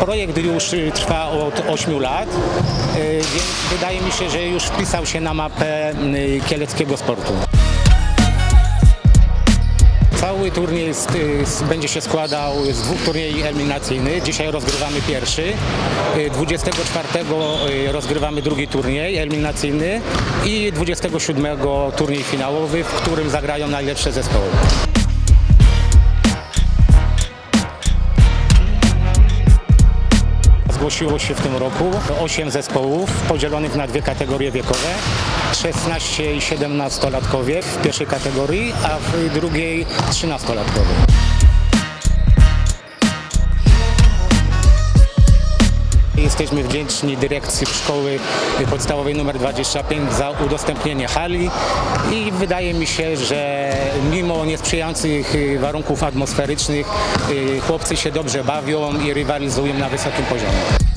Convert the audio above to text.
Projekt już y, trwa od 8 lat, y, więc wydaje mi się, że już wpisał się na mapę y, kieleckiego sportu. Cały turniej będzie się składał z dwóch turniejów eliminacyjnych. Dzisiaj rozgrywamy pierwszy. Y, 24 y, rozgrywamy drugi turniej eliminacyjny i 27 turniej finałowy, w którym zagrają najlepsze zespoły. Zgłosiło się w tym roku 8 zespołów podzielonych na dwie kategorie wiekowe. 16 i 17-latkowie w pierwszej kategorii, a w drugiej 13-latkowie. Jesteśmy wdzięczni dyrekcji szkoły podstawowej nr 25 za udostępnienie hali i wydaje mi się, że mimo niesprzyjających y, warunków atmosferycznych y, chłopcy się dobrze bawią i rywalizują na wysokim poziomie.